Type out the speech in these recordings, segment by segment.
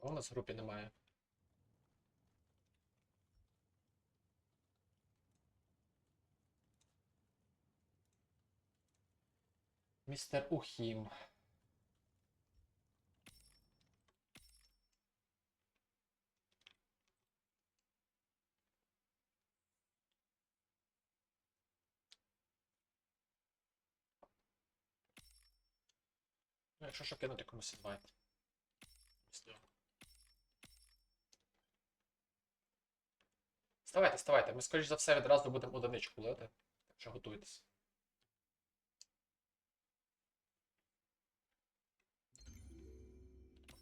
Кого у нас в групі немає? Містер Ухім. Ну, якщо що кинути комусь інвайт. Містер. Вставайте, вставайте. Ми, скоріш за все, відразу будемо одиничку лити. Так що готуйтесь.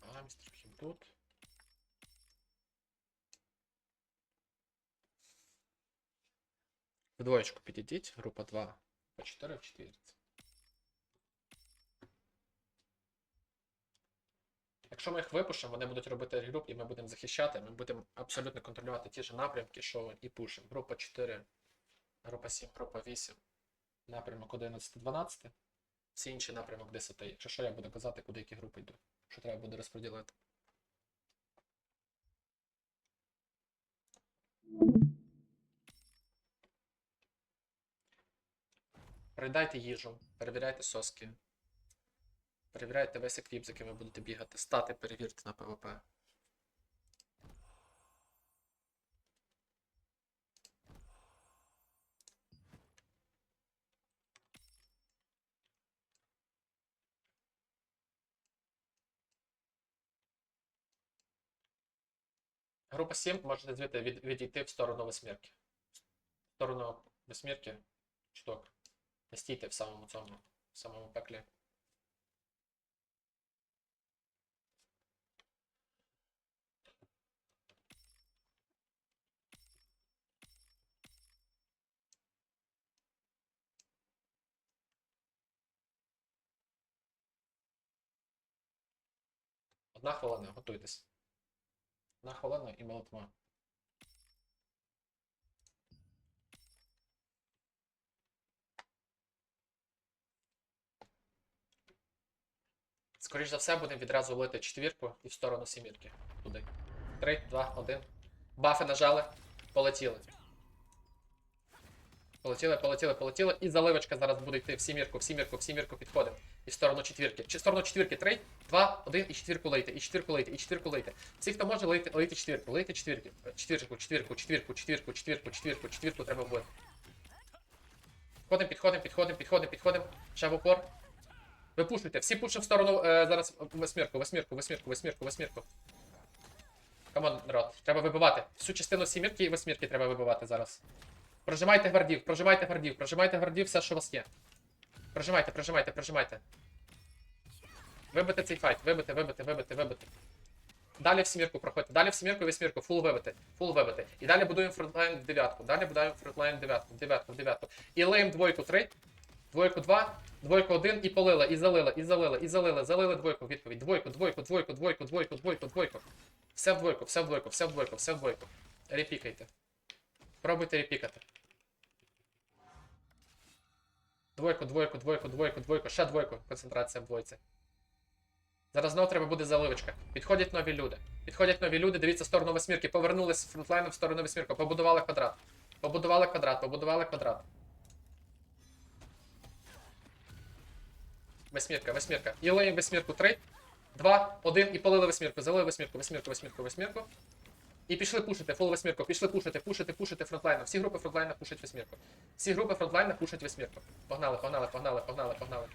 А, містер Хім тут. В двоєчку підійдіть, група 2 по 4 в четвірці. Якщо ми їх випушимо, вони будуть робити регруп, і ми будемо захищати, ми будемо абсолютно контролювати ті ж напрямки, що і пушимо. Група 4, група 7, група 8, напрямок 11-12, всі інші напрямок 10. Якщо що, я буду казати, куди які групи йдуть, що треба буде розподілити. Передайте їжу, перевіряйте соски. Перевіряйте весь еквіп, з яким ви будете бігати. Стати перевірте на ПВП. Група 7 можете звідти від, відійти в сторону восьмірки. В сторону восьмірки чуток. Не стійте в самому цьому, в самому пеклі. Одна хвилина, готуйтесь. Одна хвилина і молотьма. Скоріш за все, будемо відразу лити четвірку і в сторону сімірки. Туди. Три, два, один. Бафи нажали. Полетіли. Полетіли, полетіли, полетіли. І заливочка зараз буде йти в сімірку, в сімірку, в сімірку підходимо. І в сторону четвірки. Чи сторону четвірки. Три, два, один, і четвірку лейте, і четвірку лейте, і четвірку лейте. Всі, хто може, лейте, лейте четвірку, лейте четвірки. Четвірку, четвірку, четвірку, четвірку, четвірку, четвірку, четвірку треба вбити. Підходимо, підходимо, підходимо, підходимо, підходимо. Ще в упор. Ви пушуйте, всі пушимо в сторону е, зараз восьмірку, восьмірку, восьмірку, восьмірку, восьмірку. Камон, народ, треба вибивати. Всю частину сімірки і восьмірки треба вибивати зараз. Прожимайте гвардів, прожимайте гвардів, прожимайте гвардів, все, що у вас є. Прожимайте, прожимайте, прожимайте. Вибити цей файт, вибити, вибити, вибити, вибити. Далі в сімірку проходьте, далі в сімірку і восьмірку, фул вибити, фул вибити. І далі будуємо фронтлайн в дев'ятку, далі будуємо фронтлайн в дев'ятку, в дев'ятку, в дев'ятку. І леєм двойку три, двойку два, двойку один, і полила, і залила, і залила, і залила, залили двойку, відповідь. Двойку, двойку, двойку, двойку, двойку, двойку, двойку. Все в двойку, все в двойку, все в двойку, все в двойку. Репікайте. Пробуйте репікати. Двойку, двойку, двойку, двойку, двойку, ще двойку. Концентрація в двойці. Зараз знову треба буде заливочка. Підходять нові люди. Підходять нові люди, дивіться в сторону восьмірки. Повернулись фронтлайну в сторону восьмірки. Побудували квадрат. Побудували квадрат, побудували квадрат. Восьмірка, восьмірка. І леєм восьмірку. Три, два, один. І полили восьмірку. Залили восьмірку, восьмірку, восьмірку, восьмірку. І пішли пушити, фул восьмірку. Пішли пушити, пушити, пушити фронтлайну. Всі групи фронтлайна пушать восьмірку. Всі групи фронтлайна пушать восьмірку. Погнали, погнали, погнали, погнали, погнали.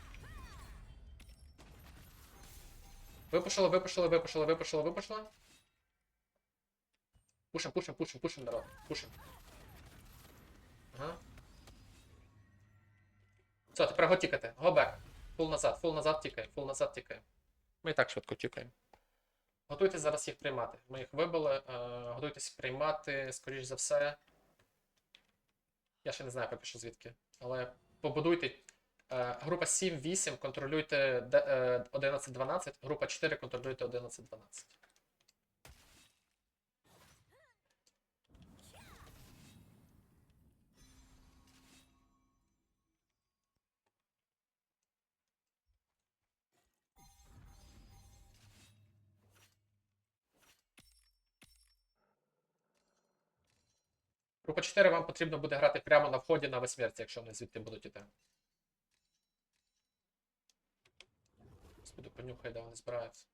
Випушили, випушили, випушили, випушили, випушили. Пушим, пушим, пушим, пушим, народ. Пушим. Ага. Все, тепер го тікати. Фул назад, фул назад тікає, фул назад тікає. Ми і так швидко тікаємо. Готуйтесь зараз їх приймати. Ми їх вибили. Е, готуйтесь приймати, скоріш за все. Я ще не знаю поки що звідки. Але побудуйте. Е, група 7-8 контролюйте е, 11-12, група 4 контролюйте 11-12. Група 4 вам потрібно буде грати прямо на вході на восьмерці, якщо вони звідти будуть іти. Господи, понюхай, де вони збираються.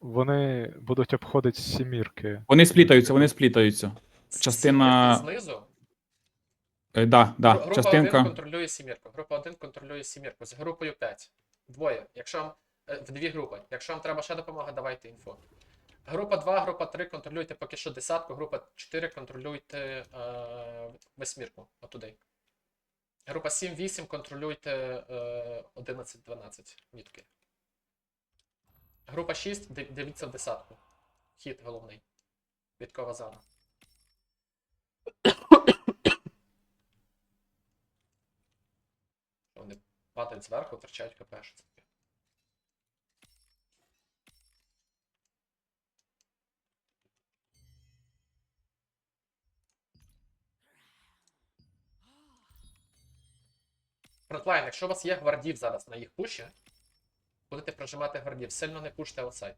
Вони будуть обходити сімірки. Вони сплітаються, вони сплітаються. Частина- сімірки Знизу. Е, да, да, Група частинка. 1 контролює сімірку. Група 1 контролює сімірку. З групою 5. Двоє. Якщо вам. е, В дві групи. Якщо вам треба ще допомога, давайте інфо. Група 2, група 3 контролюйте поки що десятку, група 4 контролюйте е, восьмірку. Отуди. Група 7-8 контролюйте е, 11-12 мітки. Група 6, дивіться в десятку. Хід головний. Від Ковазана. Вони падають зверху, втрачають КП. Фронтлайн, якщо у вас є гвардів зараз на їх пуші, будете прожимати гвардів. Сильно не пуште аутсайд.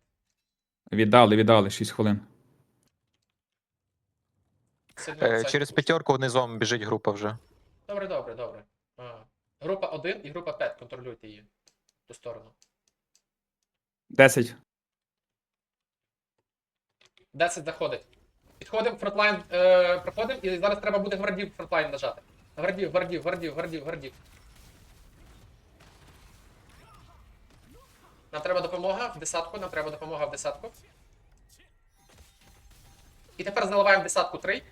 Віддали, віддали 6 хвилин. Сильно Е, аутсайд не Через пуште. п'ятерку низом біжить група вже. Добре, добре, добре. А. Група 1 і група 5, контролюйте її. Ту сторону. 10. 10 заходить. Підходимо, фронтлайн е, проходимо, і зараз треба буде гвардів фронтлайн нажати. Гвардів, гвардів, гвардів, гвардів, гвардів. Нам треба допомога в десятку, нам треба допомога в десятку. І тепер заливаємо десятку 3,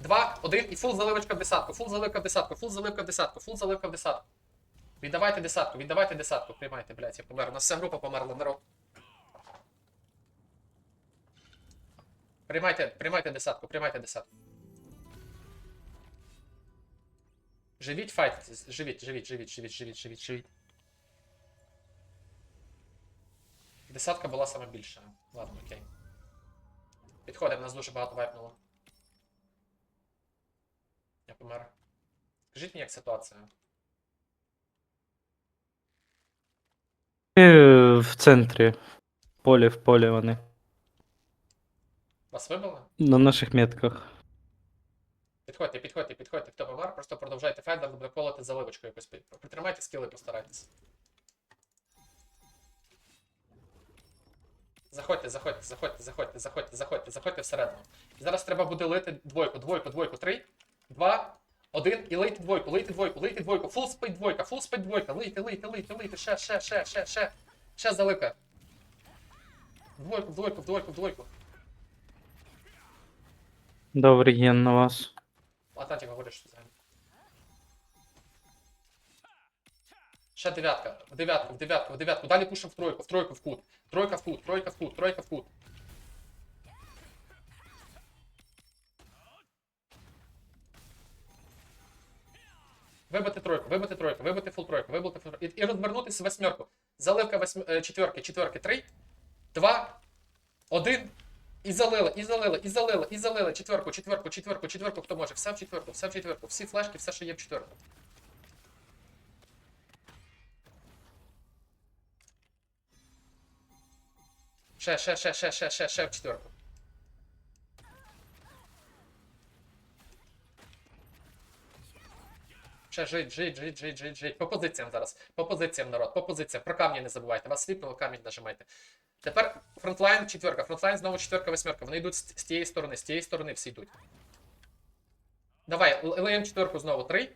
2, 1 і фул заливочка в десятку, фул заливка в десятку, фул заливка в десятку, фул заливка в десятку. Віддавайте десятку, віддавайте десятку, приймайте, блядь, я помер. У нас вся група померла, народ. Приймайте, приймайте десятку, приймайте десятку. Живіть файт, живіть, живіть, живіть, живіть, живіть, живіть, живіть. Десятка була саме більша. Ладно, окей. Підходимо, нас дуже багато вайпнуло. Я помер. Скажіть мені, як ситуація? Е, В центрі. В полі, в полі вони. Вас вибили? На наших метках. Підходьте, підходьте, підходьте, хто помер, просто продовжайте зараз буде колоти заливочку якось. Під- Притримайте скіли, постарайтесь. Заходьте, заходьте, заходьте, заходьте, заходьте, заходьте, заходьте всередину. І зараз треба буде лити двойку, двойку, двойку, три, два, один, і лийте двойку, лийте двойку, лийте двойку, фул спейд двойка, фул спейд двойка, лийте, лийте, лийте, лийте, ще, ще, ще, ще, ще, ще заливка. В Двойку, двойку, двойку, двойку. Добрий ген на вас. Атлантик говориш, що взагалі. Ще дев'ятка, в дев'ятку, в дев'ятку, в дев'ятку. Далі пушимо в тройку, в тройку в кут. Тройка в кут, тройка в кут, тройка в кут. Вибити тройку, вибити тройку, вибити фул тройку, вибити фул тройку. І, і розвернутися в восьмерку. Заливка восьм... е, четверки, четверки, три, два, один. І залили, і залили, і залили, і залили. Четверку, четверку, четверку, четверку, хто може. Все в четверку, все в четверку. Всі флешки, все, що є в четверку. Ще, ще, ще, ще, ще, ще, ще четверку. Ще жить, жить, жить, жить, жить, жить. По позиціям зараз. По позиціям, народ, по позиціям. Про камні не забувайте. Вас сліпнуло, камінь нажимайте. Тепер фронтлайн четверка, фронтлайн знову четверка, восьмерка. Вони йдуть з, тієї сторони, з тієї сторони всі йдуть. Давай, л- четверку знову. Три.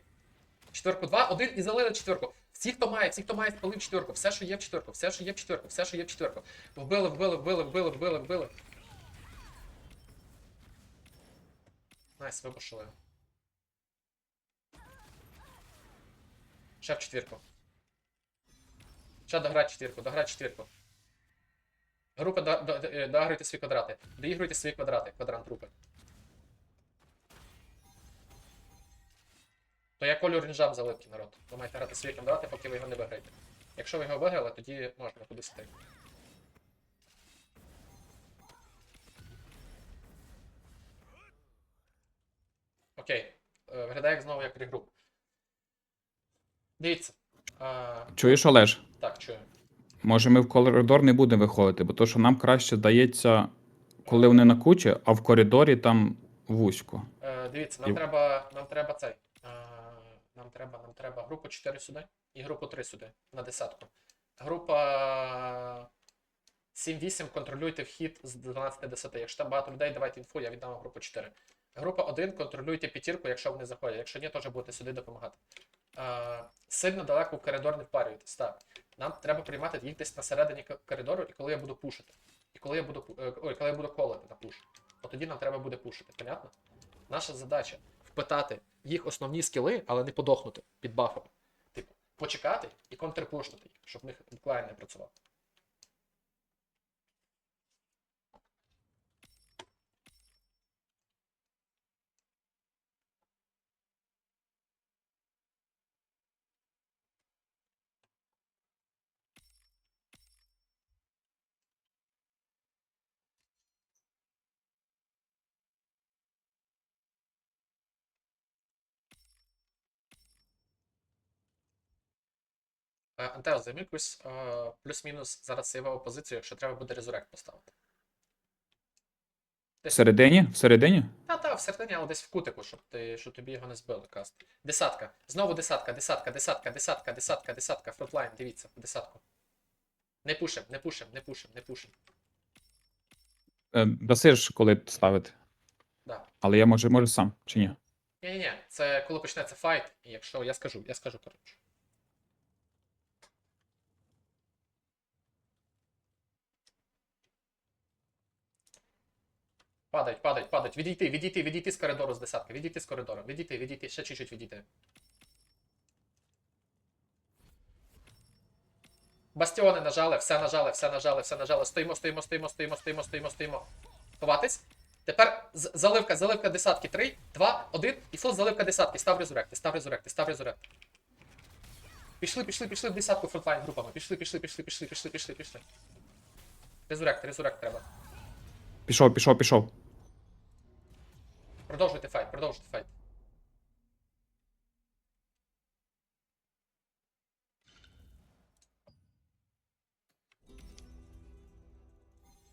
Четверку, два, один і залили четверку. Всі, хто має, всі, хто має, спалив четверку. Все, що є в четверку, все, що є в четверку, все, що є в четверку. Вбили, вбили, вбили, вбили, вбили, вбили. Найс, вибушили. Ще в четвірку. Ще дограти четвірку, дограти четвірку. Група, до, до, до, доігруйте свої квадрати. Доігруйте свої квадрати, квадрант групи. То я колю рінжам заливки, народ. Ви маєте грати свої квадрати, поки ви його не виграєте. Якщо ви його виграли, тоді можна кудись йти. Окей. Е, Виглядає як знову як регруп. Дивіться. А, Чуєш, Олеж? так, чую. Може, ми в коридор не будемо виходити, бо то, що нам краще здається, коли вони на кучі, а в коридорі там вузько. Е, дивіться, нам І- треба, нам треба цей. Нам треба, нам треба групу 4 сюди і групу 3 сюди на десятку. Група 7-8 контролюйте вхід з 12 до 10. Якщо там багато людей, давайте інфу, я віддам групу 4. Група 1 контролюйте п'ятірку, якщо вони заходять. Якщо ні, теж будете сюди допомагати. Е, сильно далеко в коридор не впарюйтесь. Так. Нам треба приймати їх десь на середині коридору, і коли я буду пушити. І коли я буду, е, ой, коли я буду колити на пуш. От тоді нам треба буде пушити, понятно? Наша задача впитати їх основні скіли, але не подохнути під бафом. Типу, почекати і контрпушнути їх, щоб в них деклайн не працював. Е, Антео, займи якусь е, плюс-мінус зараз сейвову позицію, якщо треба буде резурект поставити. Всередині? Всередині? Та, та, всередині, але десь в кутику, щоб, ти, щоб тобі його не збили каст. Десятка. Знову десятка, десятка, десятка, десятка, десятка, десятка, фронтлайн, дивіться, десятку. Не пушим, не пушим, не пушим, не пушим. Е, Даси коли ставити. Да. Але я може, можу сам, чи ні? Ні-ні-ні, це коли почнеться файт, і якщо я скажу, я скажу, коротше. Падають, падають, падають. Відійти, відійти, відійти з коридору з десятки. Відійти з коридору. Відійти, відійти, ще чуть-чуть відійти. Бастіони нажали, все нажали, все нажали, все нажали. Стоїмо, стоїмо, стоїмо, стоїмо, стоїмо, стоїмо, стоїмо. Ховатись. Тепер заливка, заливка десятки. 3, 2, 1. І фул заливка десятки. Став резуректи, став резуректи, став резуректи. Пішли, пішли, пішли в десятку фронтлайн групами. Пішли, пішли, пішли, пішли, пішли, пішли, пішли. Резурект, резурект треба. Пішов, пішов, пішов. Продовжуйте файт, продовжуйте файт.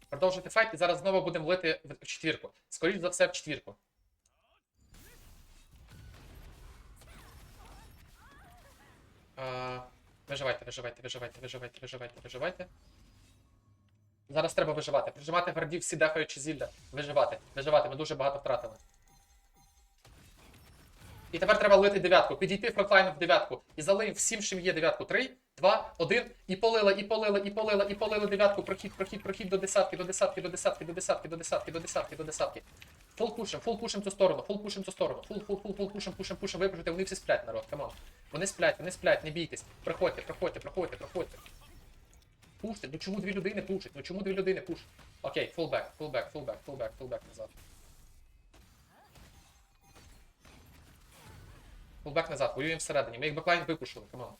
Продовжуйте файт і зараз знову будемо лити в четвірку. Скоріше за все, в четвірку. Виживайте, виживайте, виживайте, виживайте, виживайте, виживайте. Зараз треба виживати. Прижимати гвардів, всі дефаючи зілля. Виживати, виживати, ми дуже багато втратили. І тепер треба лити дев'ятку. Підійти фронтлайном в дев'ятку. І залиємо всім, чим є дев'ятку. Три, два, один. І полила, і полила, і полила, і полила дев'ятку. Прохід, прохід, прохід до десятки, до десятки, до десятки, до десятки, до десятки, до десятки, до десятки. Фул пушим, фул пушим цю сторону, фул пушим цю сторону. Фул, фул, фул, фул пушим, пушим, пушим. Випушите, вони всі сплять, народ, камон. Вони сплять, вони сплять, не бійтесь. Проходьте, проходьте, проходьте, проходьте. Пуште, ну чому дві людини пушать? Ну чому дві людини пушать? Окей, фулбек, фулбек, фулбек, фулбек, фулбек назад. Фулбек назад, воюємо всередині. Ми їх беклайн випушили, камон.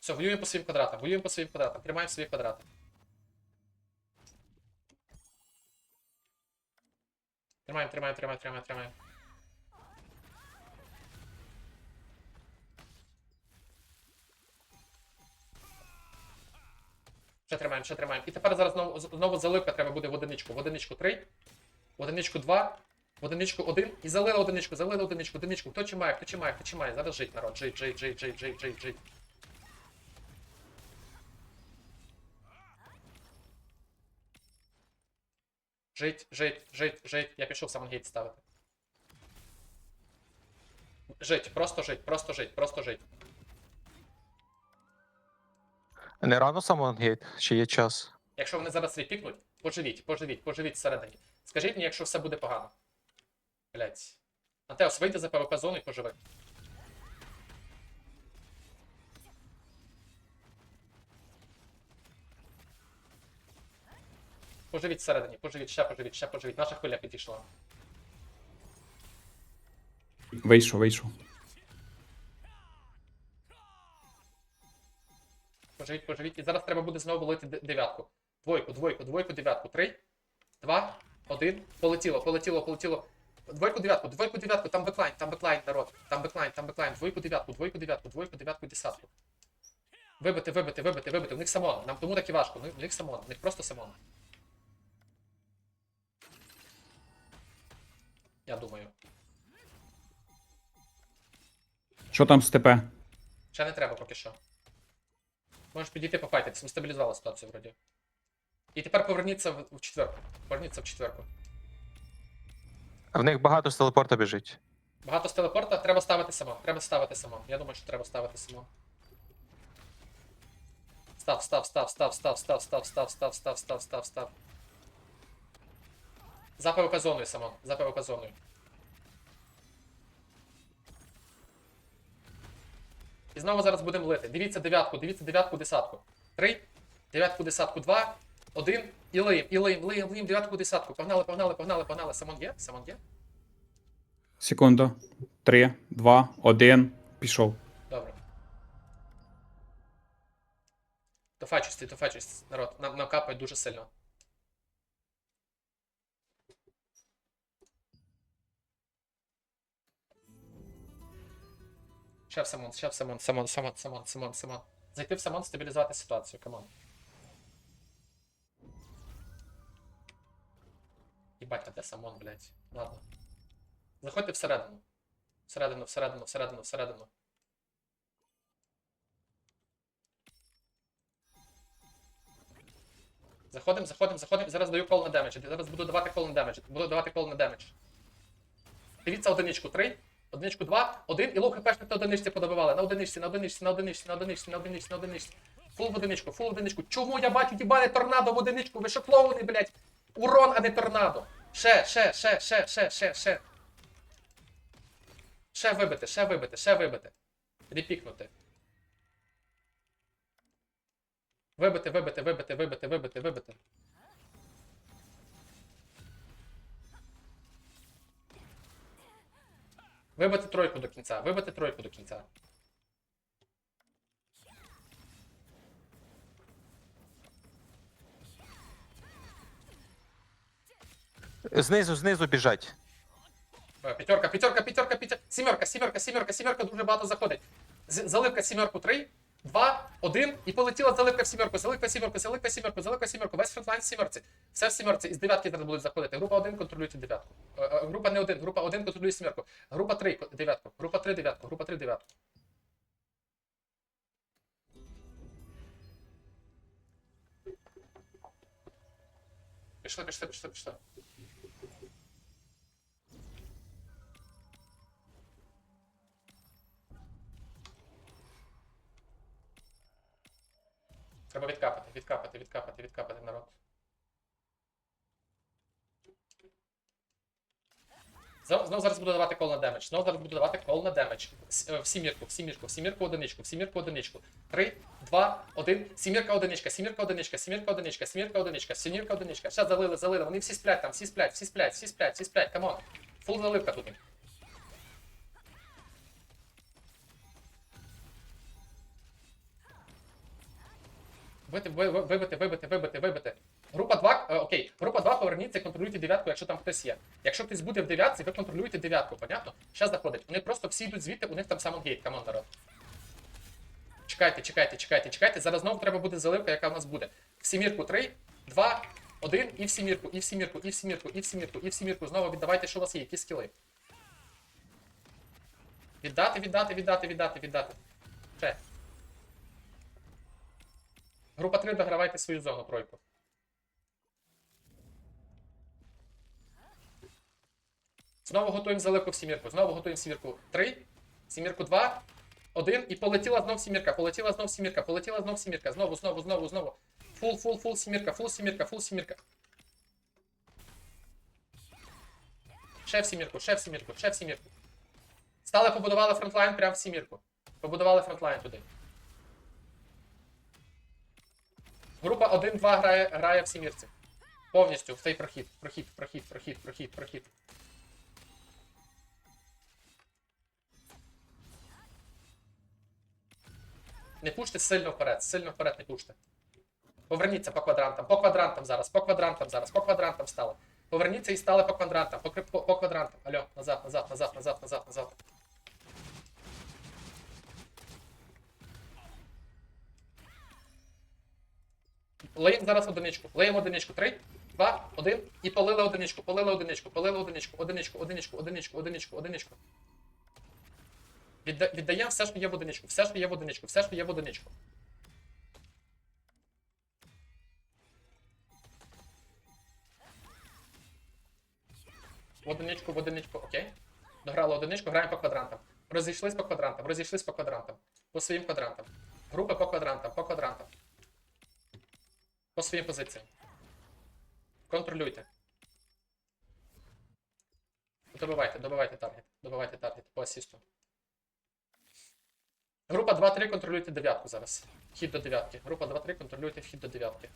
Все, воюємо по своїм квадратам, воюємо по своїм квадратам, тримаємо свої квадрати. Тримаємо, тримаємо, тримаємо, тримаємо, тримаємо. Ще тримаємо, ще тримаємо. І тепер зараз знову, знову заливка треба буде в одиничку. В одиничку 3, в одиничку 2, в одиничку 1. І залили одиничку, залили одиничку, одиничку. Хто чимає, хто чимає, хто чимає. Зараз жить, народ. Жить, жить, жить, жить, жить, жить, жить. Жить, жить, жить, жить. Я пішов самонгейт ставити. Жить, просто жить, просто жить, просто жить. Не рано самонгейт, чи є час? Якщо вони зараз репікнуть, поживіть, поживіть, поживіть всередині. Скажіть мені, якщо все буде погано. Блять. Антеос, вийди за ПВП зону і поживи. Поживіть всередині, поживіть, ще поживіть, ще поживіть. Наша хвиля підійшла. Вийшов, вийшов. Поживіть, поживіть. І зараз треба буде знову лити дев'ятку. Двойку, двойку, двойку, дев'ятку. Три, два, один. Полетіло, полетіло, полетіло. Двойку, дев'ятку, двойку, дев'ятку, там беклайн, там беклайн, народ. Там беклайн, там беклайн. Двойку, дев'ятку, двойку, дев'ятку, двойку, дев'ятку, десятку. Вибити, вибити, вибити, вибити. У них самон. Нам тому так і важко. У них самон. У них просто самон. Я думаю. Що там з ТП? Ще не треба поки що. Можеш підійти пофайтитися, ми стабілізували ситуацію вроді. І тепер поверніться в, в четверку. Поверніться в четверку. В них багато з телепорта біжить. Багато з телепорта, треба ставити само. Треба ставити само. Я думаю, що треба ставити само. Став, став, став, став, став, став, став, став, став, став, став, став, став. За ПВП зоною само. За ПВП зоною. І знову зараз будемо лити. Дивіться дев'ятку, дивіться дев'ятку, десятку. Три, дев'ятку, десятку, два, один. І лиєм, і лиєм, лиєм, лиєм, дев'ятку, десятку. Погнали, погнали, погнали, погнали. Самон є? Самон є? Секунда. Три, два, один. Пішов. Добре. Дофачусь, дофачусь, народ. Нам, нам капають дуже сильно. Ще в Самон, ще в Самон, Самон, Самон, Самон, Самон, Самон. Зайти в Самон, стабілізувати ситуацію, камон. Їбать, а де Самон, блядь. Ладно. Заходьте всередину. Всередину, всередину, всередину, всередину. Заходимо, заходимо, заходимо. Зараз даю кол на демедж. Зараз буду давати кол на демедж. Буду давати кол на демедж. Дивіться одиничку. Три, одиничку, два, один. І лоу хпшники одиничці подобивали. На одиничці, на одиничці, на одиничці, на одиничці, на одиничці, на одиничці. Фул в одиничку, фул в одиничку. Чому я бачу їбане торнадо в одиничку? Ви що клоуни, блядь? Урон, а не торнадо. Ще, ще, ще, ще, ще, ще, ще. Ще вибити, ще вибити, ще вибити. Репікнути. Вибити, вибити, вибити, вибити, вибити, вибити. Вибити тройку до кінця, вибити тройку до кінця. Знизу, знизу біжать. Е, П'ятерка, п'ятерка, п'ятерка, п'ятерка. Сімерка, сімерка, сімерка, сімерка дуже багато заходить. З- Заливка сімерку, три, два, один. І полетіла заливка в сімерку, заливка в сімерку, заливка в сімерку, заливка в сімерку. Весь фронтлайн в сімерці. Все в сімерці. Із дев'ятки зараз будуть заходити. Група 1 контролює дев'ятку. Е, е, Група не один, група 1 контролює сімерку. Група 3 дев'ятку. Група 3 дев'ятку. Група 3 дев'ятку. Пішли, пішли, пішли, пішли. Треба відкапати, відкапати, відкапати, відкапати народ. Знов, знов зараз буду давати кол на демедж. Знов зараз буду давати кол на демедж. Е, В сімірку, в сімірку, в сімірку одиничку, в сімірку одиничку. Три, два, один. Сімірка одиничка, сімірка одиничка, сімірка одиничка, сімірка одиничка, сімірка одиничка. Ще залили, залили. Вони всі сплять там, всі сплять, всі сплять, всі сплять, всі сплять. Камон. Фул заливка тут. Вибити, ви- ви- вибити, вибити, вибити, вибити. Група 2, е, окей, група 2 поверніться контролюйте дев'ятку, якщо там хтось є. Якщо хтось буде в дев'ятці, ви контролюєте дев'ятку, понятно? Щас заходить. Вони просто всі йдуть звідти, у них там самон гейт, камон народ. Чекайте, чекайте, чекайте, чекайте. Зараз знову треба буде заливка, яка в нас буде. В сімірку 3, 2, 1, і в сімірку, і в сімірку, і в сімірку, і в сімірку, і в сімірку. Знову віддавайте, що у вас є, які скіли. Віддати, віддати, віддати, віддати, віддати. Ще. Група 3, догравайте свою зону тройку. Знову готуємо заливку в сімірку. Знову готуємо сімірку 3, сімірку 2, 1. І полетіла знов сімірка, полетіла знов сімірка, полетіла знов сімірка. Знову, знову, знову, знову. Фул, фул, фул сімірка, фул сімірка, фул сімірка. Ще в сімірку, ще в сімірку, ще в сімірку. Стали, побудували фронтлайн прямо в сімірку. Побудували фронтлайн туди. Група 1-2 грає, грає в сімірці. Повністю в цей прохід. Прохід, прохід, прохід, прохід, прохід. Не пуште сильно вперед, сильно вперед не пуште. Поверніться по квадрантам, по квадрантам зараз, по квадрантам зараз, по квадрантам стали. Поверніться і стали по квадрантам, по, по, по квадрантам. Алло, назад, назад, назад, назад, назад, назад. Леєм зараз одиничку. Леєм одиничку. Три, два, один. І полили одиничку, полили одиничку, полили одиничку, одиничку, одиничку, одиничку, одиничку, одиничку. Відда... Віддаємо все, що є в одиничку, все, що є в одиничку, все, що є в одиничку. Одиничку, в одиничку, окей. Дограли одиничку, граємо по квадрантам. Розійшлись по квадрантам, розійшлись по квадрантам. По своїм квадрантам. Група по квадрантам, по квадрантам. По своїм позиціям. Контролюйте. Добивайте, добивайте таргет. Добивайте таргет по асісту. Група 2-3 контролюйте дев'ятку зараз. Вхід до дев'ятки. Група 2-3 контролюйте вхід до дев'ятки.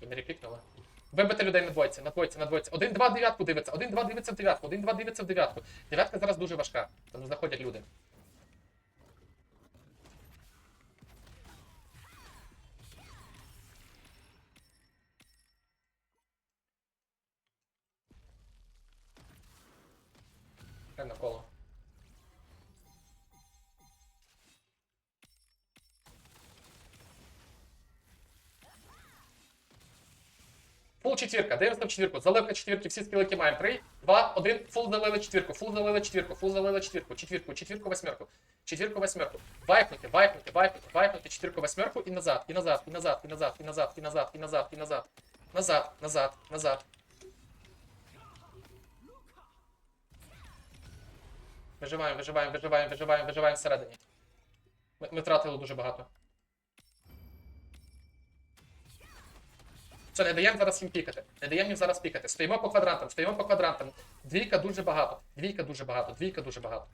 Не репікнули. Вибити людей на двойці, на двойці, на двойці. Один-два дев'ятку дивиться, один-два дивиться в дев'ятку, один-два дивиться в дев'ятку. Дев'ятка зараз дуже важка. Там знаходять люди. Граємо навколо. Фул четвірка, дивимося в четвірку. Заливка четвірки, всі скілики маємо. Три, два, один. Фул залили четвірку, фул залили четвірку, фул залили четвірку, четвірку, четвірку, восьмерку. Четвірку, восьмерку. Вайпнути, вайпнути, вайпнути, вайпнути, четвірку, восьмерку і назад, і назад, і назад, і назад, і назад, і назад, і назад, і назад. Назад, назад, назад. Виживаємо, виживаємо, виживаємо, виживаємо, виживаємо всередині. Ми, ми втратили дуже багато. Все, не даємо зараз їм пікати. Не даємо їм зараз пікати. Стоїмо по квадрантам, стоїмо по квадрантам. Двійка дуже багато. Двійка дуже багато, двійка дуже багато.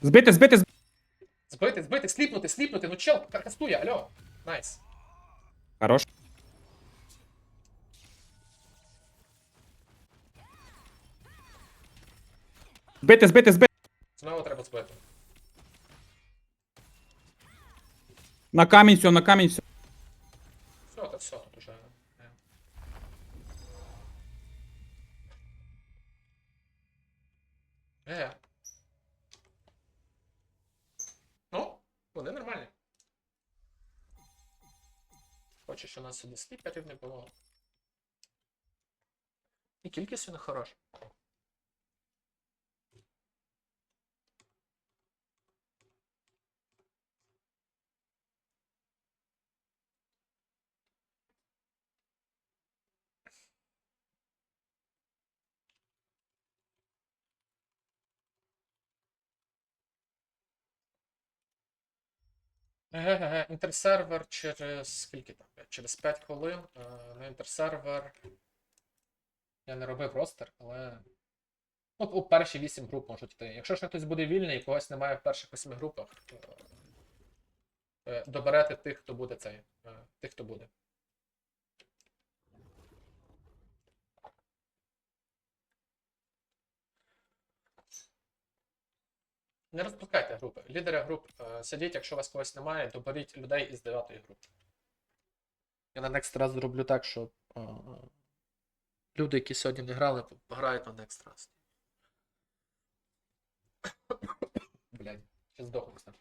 Збити, збити, збити. Збити, збити, сліпнути, сліпнути. Ну чел, кастує, алло. Найс. Хорош. Збити, збити, збити. Знову треба збити. На камінь все, на камінь все. Все, то все, тут уже. е. Е. Ну, вони нормальні. Хочу, що у нас сюди сліперів не було. І кількість у них хороша. Ге-ге-ге, інтерсервер через скільки там? Через 5 хвилин. Е, На інтерсервер. Я не робив ростер, але. Ну, у перші 8 груп можуть йти. Якщо ж хтось буде вільний і когось немає в перших 8 групах, е, доберете тих, хто буде цей. е, Тих, хто буде. Не розпускайте групи. Лідери груп е, сидіть, якщо у вас когось немає, доберіть людей із 9 групи. Я на next раз зроблю так, що е, люди, які сьогодні не грали, пограють на next раз. Блядь, ще здохну, кстати.